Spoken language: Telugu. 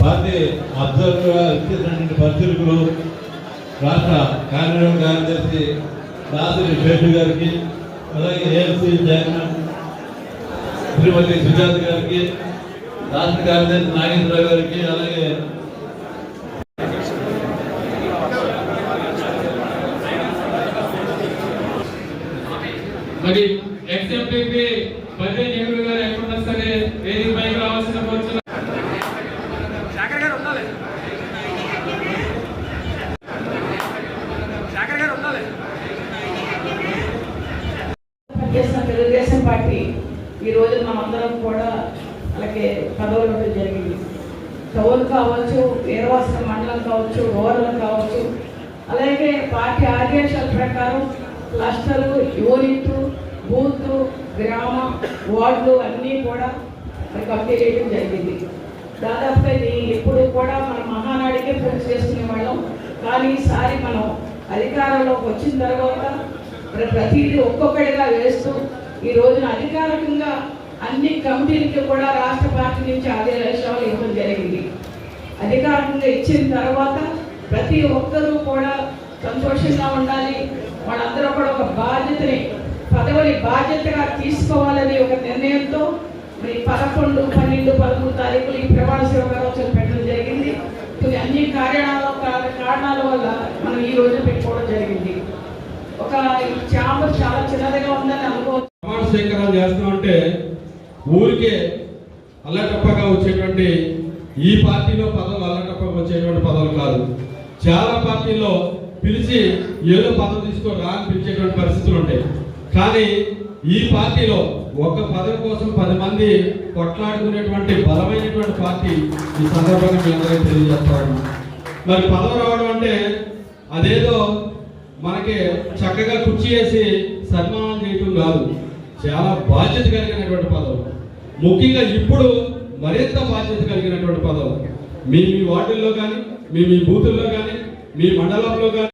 పార్టీ అబ్జర్వర్గా ఇచ్చేసినటువంటి పరిశీలకులు రాష్ట్ర కార్యనిర్వహణ కార్యదర్శి దాసరి శేషు గారికి అలాగే ఏఎల్సీ చైర్మన్ శ్రీమతి సుజాత గారికి రాష్ట్ర కార్యదర్శి నాగేంద్ర గారికి అలాగే మరి ఎక్స్ఎంపీపీ తెలుగుదేశం ఈ రోజు మనందరం కూడా అలాగే చదవడం జరిగింది. టౌన్ కావచ్చు వీరవాసన మండలం కావచ్చు రూరల్ కావచ్చు అలాగే పార్టీ ఆదేశాల ప్రకారం క్లస్టర్లు యూనిట్ బూత్ గ్రామ వార్డులు అన్నీ కూడా మరి కంప్లీట్ చేయడం జరిగింది. దాదాపుగా ఇది ఎప్పుడు కూడా మనం మహానాడికే పూర్తి చేసుకునే వాళ్ళం. కానీ ఈసారి మనం అధికారంలోకి వచ్చిన తర్వాత మరి ప్రతిదీ ఒక్కొక్కడిగా వేస్తూ ఈ రోజున అధికారికంగా అన్ని కమిటీలకి కూడా రాష్ట్ర పార్టీ నుంచి ఆదేశాలు ఇవ్వడం జరిగింది. అధికారికంగా ఇచ్చిన తర్వాత ప్రతి ఒక్కరూ కూడా సంతోషంగా ఉండాలి. వాళ్ళందరూ కూడా ఒక బాధ్యతని పదవిని బాధ్యతగా తీసుకోవాలని ఒక నిర్ణయంతో మరి పదకొండు పన్నెండు పదమూడు తారీఖులు ఈ ప్రమాణ స్వీకారోత్సవం పెట్టడం జరిగింది. కొన్ని అన్ని కారణాల కారణాల వల్ల మనం ఈ రోజు పెట్టుకోవడం జరిగింది. ఒక ఛాంబర్ చాలా చిన్నదిగా ఉందని అనుకో ప్రమాణ స్వీకారం చేస్తామంటే ఊరికే అల్లటప్పగా వచ్చేటువంటి ఈ పార్టీలో పదవులు అల్లటప్పగా వచ్చేటువంటి పదవులు కాదు. చాలా పార్టీలో పిలిచి ఏదో పదవి తీసుకొని రా అని పిలిచేటువంటి పరిస్థితులు ఉంటాయి. కానీ ఈ పార్టీలో ఒక్క పదవి కోసం పది మంది కొట్లాడుకునేటువంటి బలమైనటువంటి పార్టీ ఈ సందర్భంగా మీ అందరికీ తెలియజేస్తాను. మరి పదవి రావడం అంటే అదేదో మనకి చక్కగా కుర్చీ వేసి సన్మానం చేయటం కాదు. చాలా బాధ్యత కలిగినటువంటి పదవి ముఖ్యంగా ఇప్పుడు మరింత బాధ్యత కలిగినటువంటి పదవి మీ మీ వార్డుల్లో కానీ మీ మీ బూతుల్లో కానీ మీ మండలంలో కానీ